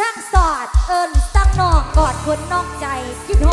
ช่างสอดเอิญตั้งนอกกอดคนนอกใจคิดห